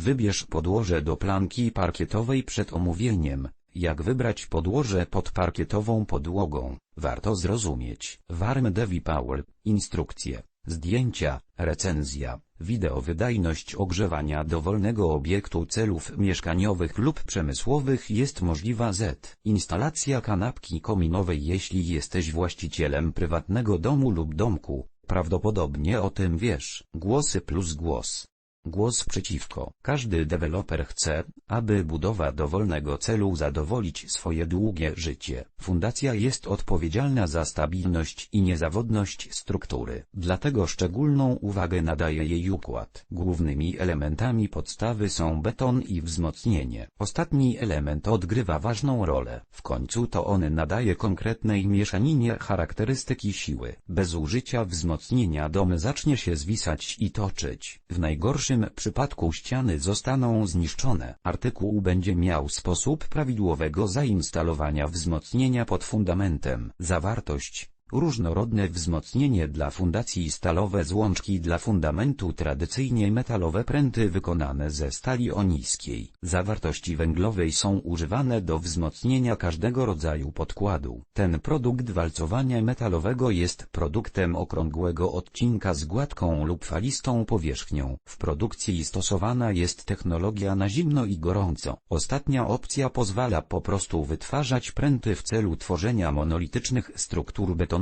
Wybierz podłoże do planki parkietowej przed omówieniem. Jak wybrać podłoże pod parkietową podłogą? Warto zrozumieć. Warm Devi Power, instrukcje, zdjęcia, recenzja, wideo wydajność ogrzewania dowolnego obiektu celów mieszkaniowych lub przemysłowych jest możliwa z instalacja kanapki kominowej jeśli jesteś właścicielem prywatnego domu lub domku, prawdopodobnie o tym wiesz. Głosy plus głos. Głos przeciwko. Każdy deweloper chce, aby budowa dowolnego celu zadowolić swoje długie życie. Fundacja jest odpowiedzialna za stabilność i niezawodność struktury. Dlatego szczególną uwagę nadaje jej układ. Głównymi elementami podstawy są beton i wzmocnienie. Ostatni element odgrywa ważną rolę. W końcu to on nadaje konkretnej mieszaninie charakterystyki siły. Bez użycia wzmocnienia dom zacznie się zwisać i toczyć. W najgorszym najgorszym przypadku ściany zostaną zniszczone. Artykuł będzie miał sposób prawidłowego zainstalowania wzmocnienia pod fundamentem. Zawartość Różnorodne wzmocnienie dla fundacji stalowe złączki dla fundamentu tradycyjnie metalowe pręty wykonane ze stali o niskiej zawartości węglowej są używane do wzmocnienia każdego rodzaju podkładu. Ten produkt walcowania metalowego jest produktem okrągłego odcinka z gładką lub falistą powierzchnią. W produkcji stosowana jest technologia na zimno i gorąco. Ostatnia opcja pozwala po prostu wytwarzać pręty w celu tworzenia monolitycznych struktur betonowych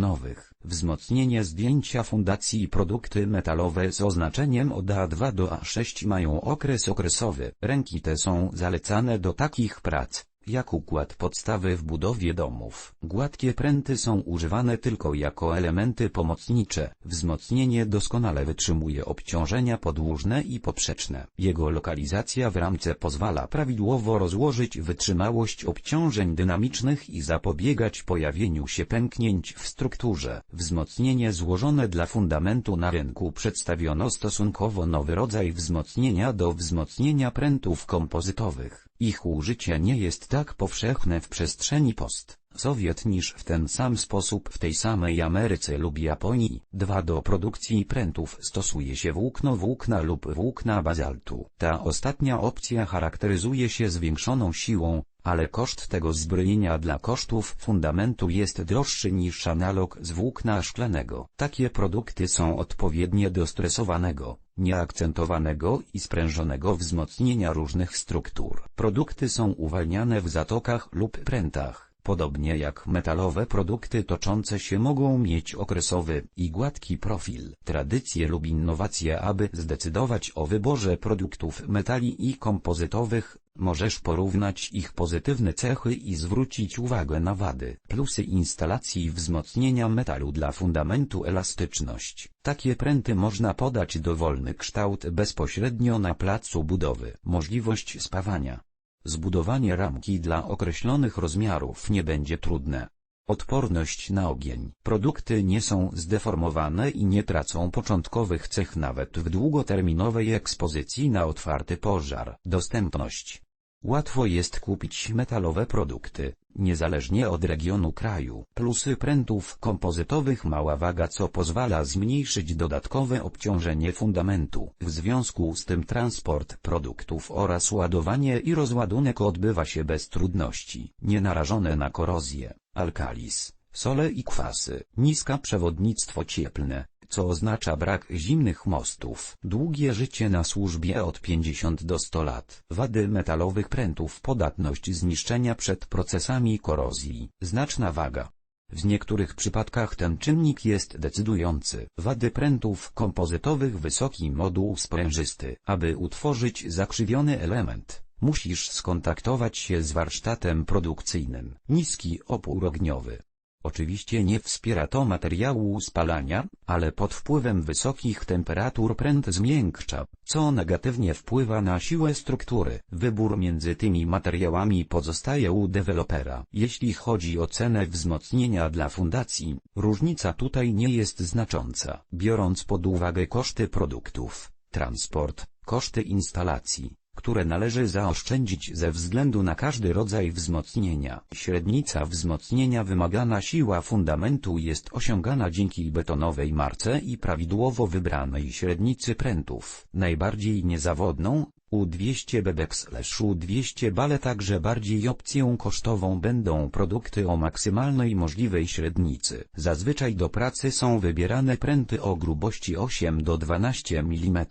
wzmocnienie zdjęcia fundacji i produkty metalowe z oznaczeniem od A2 do A6 mają okres okresowy. Ręki te są zalecane do takich prac, jak układ podstawy w budowie domów. Gładkie pręty są używane tylko jako elementy pomocnicze. Wzmocnienie doskonale wytrzymuje obciążenia podłużne i poprzeczne. Jego lokalizacja w ramce pozwala prawidłowo rozłożyć wytrzymałość obciążeń dynamicznych i zapobiegać pojawieniu się pęknięć w strukturze. Wzmocnienie złożone dla fundamentu na rynku przedstawiono stosunkowo nowy rodzaj wzmocnienia do wzmocnienia prętów kompozytowych. Ich użycie nie jest tak powszechne w przestrzeni post. Sowiet niż w ten sam sposób w tej samej Ameryce lub Japonii. 2 Do produkcji prętów stosuje się włókno włókna lub włókna bazaltu. Ta ostatnia opcja charakteryzuje się zwiększoną siłą, ale koszt tego zbrojenia dla kosztów fundamentu jest droższy niż analog z włókna szklanego. Takie produkty są odpowiednie do stresowanego, nieakcentowanego i sprężonego wzmocnienia różnych struktur. Produkty są uwalniane w zatokach lub prętach. Podobnie jak metalowe produkty toczące się mogą mieć okresowy i gładki profil. Tradycje lub innowacje aby zdecydować o wyborze produktów metali i kompozytowych, możesz porównać ich pozytywne cechy i zwrócić uwagę na wady. Plusy instalacji wzmocnienia metalu dla fundamentu elastyczność. Takie pręty można podać dowolny kształt bezpośrednio na placu budowy. Możliwość spawania. Zbudowanie ramki dla określonych rozmiarów nie będzie trudne. Odporność na ogień. Produkty nie są zdeformowane i nie tracą początkowych cech nawet w długoterminowej ekspozycji na otwarty pożar. Dostępność. Łatwo jest kupić metalowe produkty, niezależnie od regionu kraju. Plusy prętów kompozytowych mała waga co pozwala zmniejszyć dodatkowe obciążenie fundamentu. W związku z tym transport produktów oraz ładowanie i rozładunek odbywa się bez trudności. Nie narażone na korozję, alkalis, sole i kwasy. Niska przewodnictwo cieplne, co oznacza brak zimnych mostów. Długie życie na służbie od 50 do 100 lat. Wady metalowych prętów podatność zniszczenia przed procesami korozji. Znaczna waga. W niektórych przypadkach ten czynnik jest decydujący. Wady prętów kompozytowych wysoki moduł sprężysty. Aby utworzyć zakrzywiony element, musisz skontaktować się z warsztatem produkcyjnym. Niski opór ogniowy. Oczywiście nie wspiera to materiału spalania, ale pod wpływem wysokich temperatur pręt zmiękcza, co negatywnie wpływa na siłę struktury. Wybór między tymi materiałami pozostaje u dewelopera. Jeśli chodzi o cenę wzmocnienia dla fundacji, różnica tutaj nie jest znacząca. Biorąc pod uwagę koszty produktów, transport, koszty instalacji, które należy zaoszczędzić ze względu na każdy rodzaj wzmocnienia. Średnica wzmocnienia wymagana siła fundamentu jest osiągana dzięki betonowej marce i prawidłowo wybranej średnicy prętów. Najbardziej niezawodną, U200 bebek slash U200 bale także bardziej opcją kosztową będą produkty o maksymalnej możliwej średnicy. Zazwyczaj do pracy są wybierane pręty o grubości 8 do 12 mm.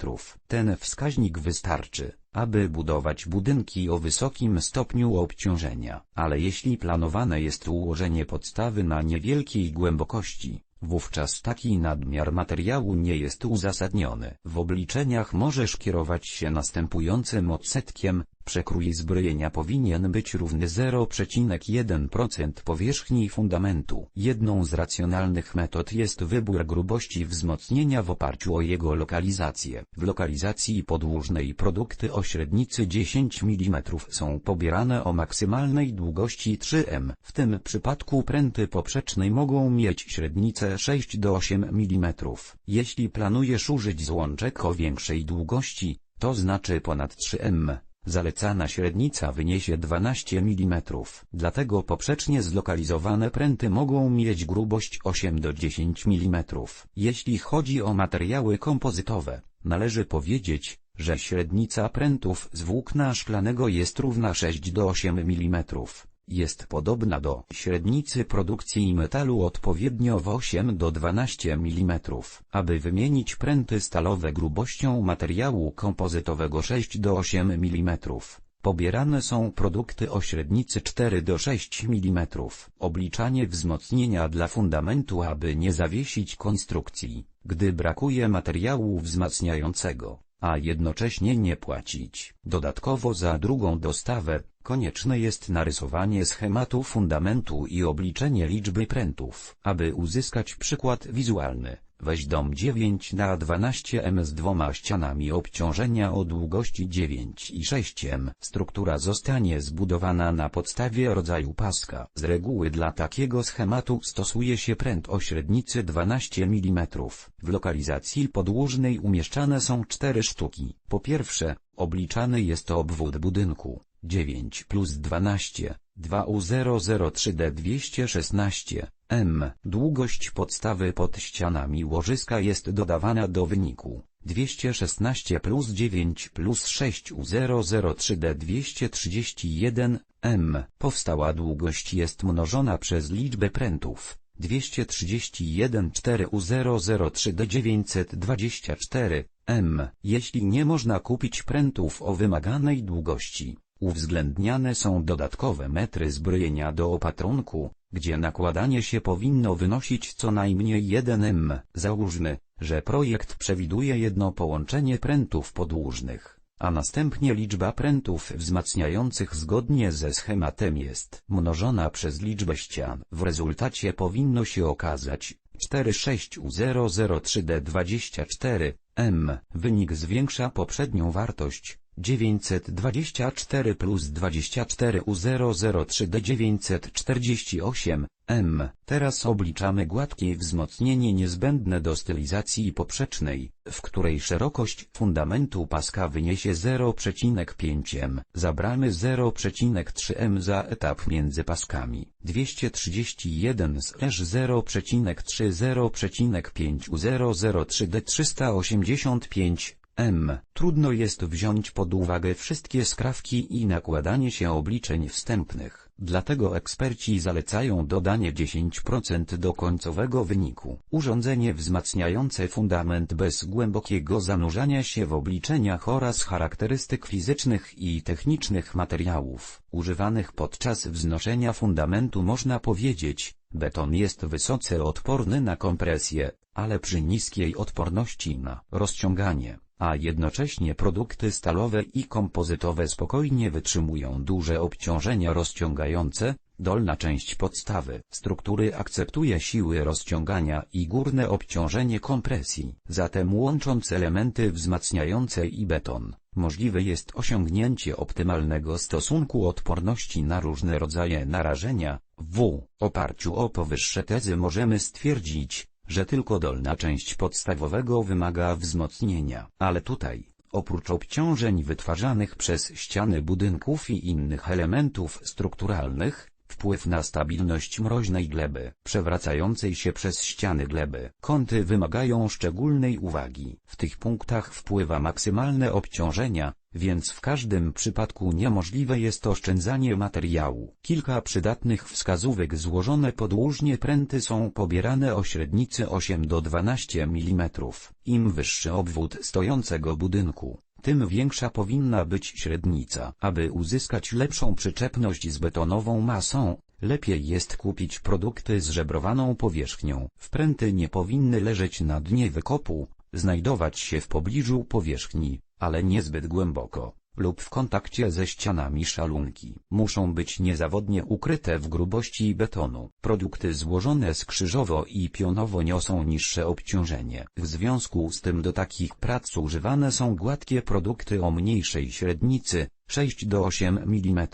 Ten wskaźnik wystarczy, aby budować budynki o wysokim stopniu obciążenia. Ale jeśli planowane jest ułożenie podstawy na niewielkiej głębokości, Wówczas taki nadmiar materiału nie jest uzasadniony. W obliczeniach możesz kierować się następującym odsetkiem, Przekrój zbrojenia powinien być równy 0,1% powierzchni fundamentu. Jedną z racjonalnych metod jest wybór grubości wzmocnienia w oparciu o jego lokalizację. W lokalizacji podłużnej produkty o średnicy 10 mm są pobierane o maksymalnej długości 3 m. W tym przypadku pręty poprzecznej mogą mieć średnicę 6 do 8 mm. Jeśli planujesz użyć złączek o większej długości, to znaczy ponad 3 m Zalecana średnica wyniesie 12 mm. Dlatego poprzecznie zlokalizowane pręty mogą mieć grubość 8 do 10 mm. Jeśli chodzi o materiały kompozytowe, należy powiedzieć, że średnica prętów z włókna szklanego jest równa 6 do 8 mm. Jest podobna do średnicy produkcji metalu odpowiednio w 8 do 12 mm. Aby wymienić pręty stalowe grubością materiału kompozytowego 6 do 8 mm, pobierane są produkty o średnicy 4 do 6 mm. Obliczanie wzmocnienia dla fundamentu aby nie zawiesić konstrukcji, gdy brakuje materiału wzmacniającego, a jednocześnie nie płacić dodatkowo za drugą dostawę, Konieczne jest narysowanie schematu fundamentu i obliczenie liczby prętów. Aby uzyskać przykład wizualny, weź dom 9 na 12 m z dwoma ścianami obciążenia o długości 9 i 6 m. Struktura zostanie zbudowana na podstawie rodzaju paska. Z reguły dla takiego schematu stosuje się pręt o średnicy 12 mm. W lokalizacji podłużnej umieszczane są cztery sztuki. Po pierwsze, obliczany jest obwód budynku. 9 plus 12, 2U003D216, M. Długość podstawy pod ścianami łożyska jest dodawana do wyniku. 216 plus 9 plus 6 U003D231, M. Powstała długość jest mnożona przez liczbę prętów. 231 4 U003D924, M. Jeśli nie można kupić prętów o wymaganej długości, Uwzględniane są dodatkowe metry zbrojenia do opatrunku, gdzie nakładanie się powinno wynosić co najmniej 1 m. Załóżmy, że projekt przewiduje jedno połączenie prętów podłużnych, a następnie liczba prętów wzmacniających zgodnie ze schematem jest mnożona przez liczbę ścian. W rezultacie powinno się okazać 46003D24 m. Wynik zwiększa poprzednią wartość 924 plus 24 U003 D948 M. Teraz obliczamy gładkie wzmocnienie niezbędne do stylizacji poprzecznej, w której szerokość fundamentu paska wyniesie 0,5 m. Zabramy 0,3 m za etap między paskami. 231 0,3 0,5 U003 D385 M. Trudno jest wziąć pod uwagę wszystkie skrawki i nakładanie się obliczeń wstępnych, dlatego eksperci zalecają dodanie 10% do końcowego wyniku. Urządzenie wzmacniające fundament bez głębokiego zanurzania się w obliczeniach oraz charakterystyk fizycznych i technicznych materiałów, używanych podczas wznoszenia fundamentu można powiedzieć, beton jest wysoce odporny na kompresję, ale przy niskiej odporności na rozciąganie a jednocześnie produkty stalowe i kompozytowe spokojnie wytrzymują duże obciążenia rozciągające, dolna część podstawy struktury akceptuje siły rozciągania i górne obciążenie kompresji. Zatem łącząc elementy wzmacniające i beton, możliwe jest osiągnięcie optymalnego stosunku odporności na różne rodzaje narażenia. W oparciu o powyższe tezy możemy stwierdzić, że tylko dolna część podstawowego wymaga wzmocnienia. Ale tutaj, oprócz obciążeń wytwarzanych przez ściany budynków i innych elementów strukturalnych, wpływ na stabilność mroźnej gleby, przewracającej się przez ściany gleby. Kąty wymagają szczególnej uwagi. W tych punktach wpływa maksymalne obciążenia, więc w każdym przypadku niemożliwe jest oszczędzanie materiału. Kilka przydatnych wskazówek złożone podłużnie pręty są pobierane o średnicy 8 do 12 mm. Im wyższy obwód stojącego budynku, tym większa powinna być średnica. Aby uzyskać lepszą przyczepność z betonową masą, lepiej jest kupić produkty z żebrowaną powierzchnią. Wpręty nie powinny leżeć na dnie wykopu, znajdować się w pobliżu powierzchni, ale niezbyt głęboko, lub w kontakcie ze ścianami szalunki. Muszą być niezawodnie ukryte w grubości betonu. Produkty złożone skrzyżowo i pionowo niosą niższe obciążenie. W związku z tym do takich prac używane są gładkie produkty o mniejszej średnicy, 6 do 8 mm.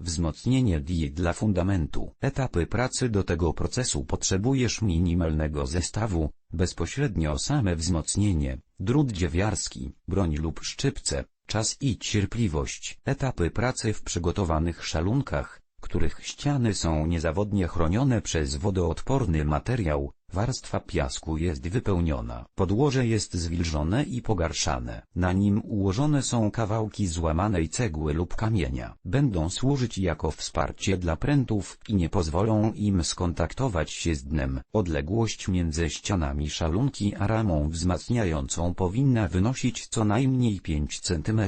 Wzmocnienie DI dla fundamentu. Etapy pracy do tego procesu potrzebujesz minimalnego zestawu, bezpośrednio same wzmocnienie, drut dziewiarski, broń lub szczypce, czas i cierpliwość. Etapy pracy w przygotowanych szalunkach, których ściany są niezawodnie chronione przez wodoodporny materiał, Warstwa piasku jest wypełniona. Podłoże jest zwilżone i pogarszane. Na nim ułożone są kawałki złamanej cegły lub kamienia. Będą służyć jako wsparcie dla prętów i nie pozwolą im skontaktować się z dnem. Odległość między ścianami szalunki a ramą wzmacniającą powinna wynosić co najmniej 5 cm,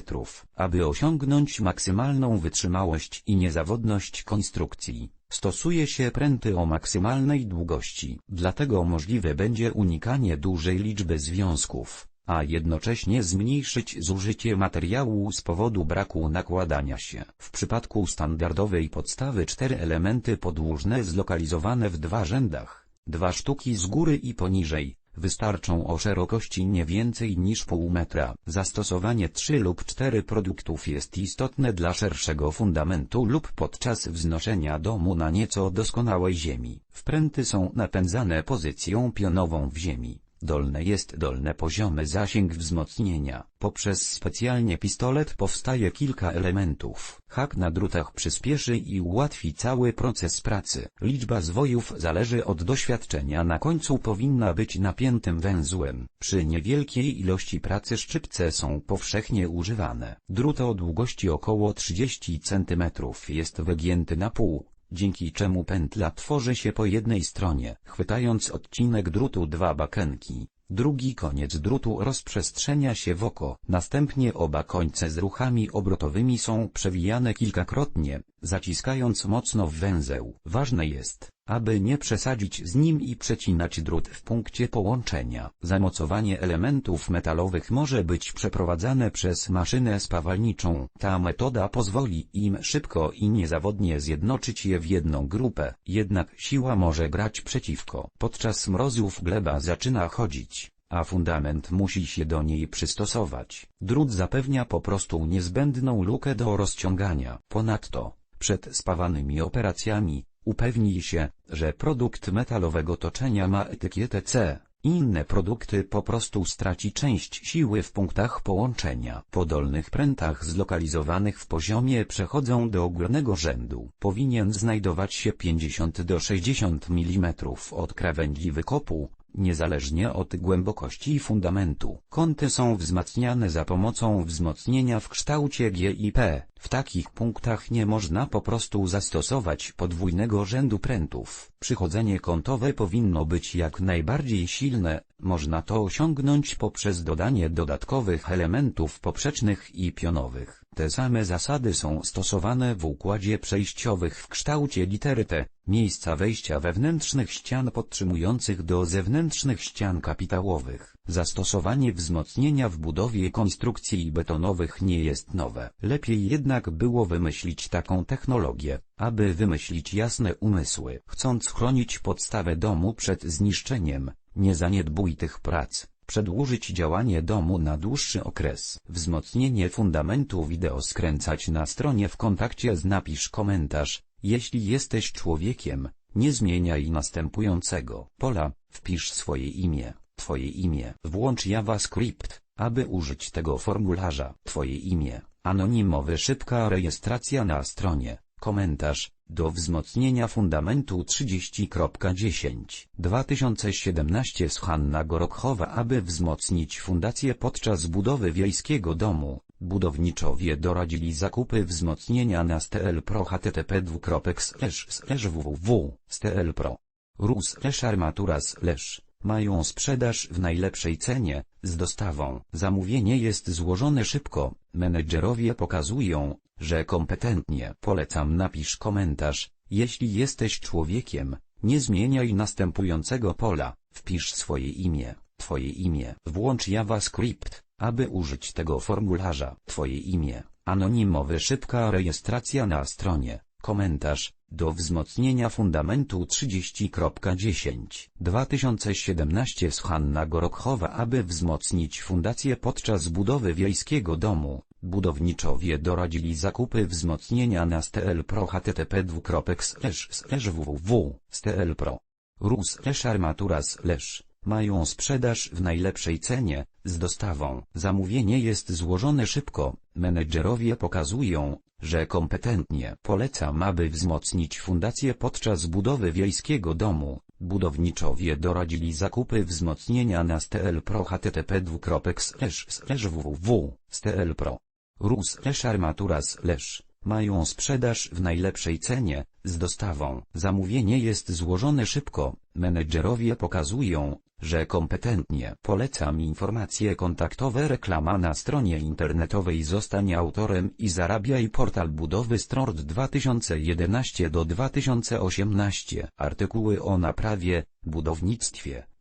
aby osiągnąć maksymalną wytrzymałość i niezawodność konstrukcji. Stosuje się pręty o maksymalnej długości, dlatego możliwe będzie unikanie dużej liczby związków, a jednocześnie zmniejszyć zużycie materiału z powodu braku nakładania się. W przypadku standardowej podstawy cztery elementy podłużne zlokalizowane w dwa rzędach, dwa sztuki z góry i poniżej, wystarczą o szerokości nie więcej niż pół metra. Zastosowanie 3 lub 4 produktów jest istotne dla szerszego fundamentu lub podczas wznoszenia domu na nieco doskonałej ziemi. Wpręty są napędzane pozycją pionową w ziemi. Dolne jest dolne poziome zasięg wzmocnienia. Poprzez specjalnie pistolet powstaje kilka elementów. Hak na drutach przyspieszy i ułatwi cały proces pracy. Liczba zwojów zależy od doświadczenia. Na końcu powinna być napiętym węzłem. Przy niewielkiej ilości pracy szczypce są powszechnie używane. Drut o długości około 30 cm jest wygięty na pół dzięki czemu pętla tworzy się po jednej stronie. Chwytając odcinek drutu dwa bakenki, drugi koniec drutu rozprzestrzenia się w oko. Następnie oba końce z ruchami obrotowymi są przewijane kilkakrotnie, zaciskając mocno w węzeł. Ważne jest, aby nie przesadzić z nim i przecinać drut w punkcie połączenia. Zamocowanie elementów metalowych może być przeprowadzane przez maszynę spawalniczą. Ta metoda pozwoli im szybko i niezawodnie zjednoczyć je w jedną grupę, jednak siła może grać przeciwko. Podczas mrozów gleba zaczyna chodzić a fundament musi się do niej przystosować. Drut zapewnia po prostu niezbędną lukę do rozciągania. Ponadto, przed spawanymi operacjami, Upewnij się, że produkt metalowego toczenia ma etykietę C. Inne produkty po prostu straci część siły w punktach połączenia. Po dolnych prętach zlokalizowanych w poziomie przechodzą do górnego rzędu. Powinien znajdować się 50 do 60 mm od krawędzi wykopu, niezależnie od głębokości fundamentu. Kąty są wzmacniane za pomocą wzmocnienia w kształcie GIP. W takich punktach nie można po prostu zastosować podwójnego rzędu prętów. Przychodzenie kątowe powinno być jak najbardziej silne, można to osiągnąć poprzez dodanie dodatkowych elementów poprzecznych i pionowych. Te same zasady są stosowane w układzie przejściowych w kształcie litery T, miejsca wejścia wewnętrznych ścian podtrzymujących do zewnętrznych ścian kapitałowych. Zastosowanie wzmocnienia w budowie konstrukcji betonowych nie jest nowe. Lepiej jednak było wymyślić taką technologię, aby wymyślić jasne umysły. Chcąc chronić podstawę domu przed zniszczeniem, nie zaniedbuj tych prac. Przedłużyć działanie domu na dłuższy okres. Wzmocnienie fundamentu wideo skręcać na stronie w kontakcie z napisz komentarz. Jeśli jesteś człowiekiem, nie zmieniaj następującego pola, wpisz swoje imię, twoje imię. Włącz JavaScript, aby użyć tego formularza. Twoje imię, anonimowy szybka rejestracja na stronie, komentarz, do wzmocnienia fundamentu 30.10 2017 z Hanna Gorokchowa aby wzmocnić fundację podczas budowy wiejskiego domu. Budowniczowie doradzili zakupy wzmocnienia na STL Pro http www STL Pro. RUS armatura slash. Mają sprzedaż w najlepszej cenie, z dostawą. Zamówienie jest złożone szybko, menedżerowie pokazują, że kompetentnie. Polecam napisz komentarz, jeśli jesteś człowiekiem, nie zmieniaj następującego pola, wpisz swoje imię, twoje imię. Włącz JavaScript, aby użyć tego formularza. Twoje imię, anonimowy szybka rejestracja na stronie, komentarz, do wzmocnienia fundamentu 30.10 2017 z Hanna Gorokchowa aby wzmocnić fundację podczas budowy wiejskiego domu, budowniczowie doradzili zakupy wzmocnienia na STL Pro http www STL Pro RUS armatura slash mają sprzedaż w najlepszej cenie, z dostawą. Zamówienie jest złożone szybko, menedżerowie pokazują, że kompetentnie polecam aby wzmocnić fundację podczas budowy wiejskiego domu. Budowniczowie doradzili zakupy wzmocnienia na STL Pro http www STL Pro RUS armatura slash mają sprzedaż w najlepszej cenie, z dostawą. Zamówienie jest złożone szybko, menedżerowie pokazują, że kompetentnie. Polecam informacje kontaktowe. Reklama na stronie internetowej. Zostań autorem i zarabiaj. Portal budowy Strord 2011 do 2018 artykuły o naprawie, budownictwie,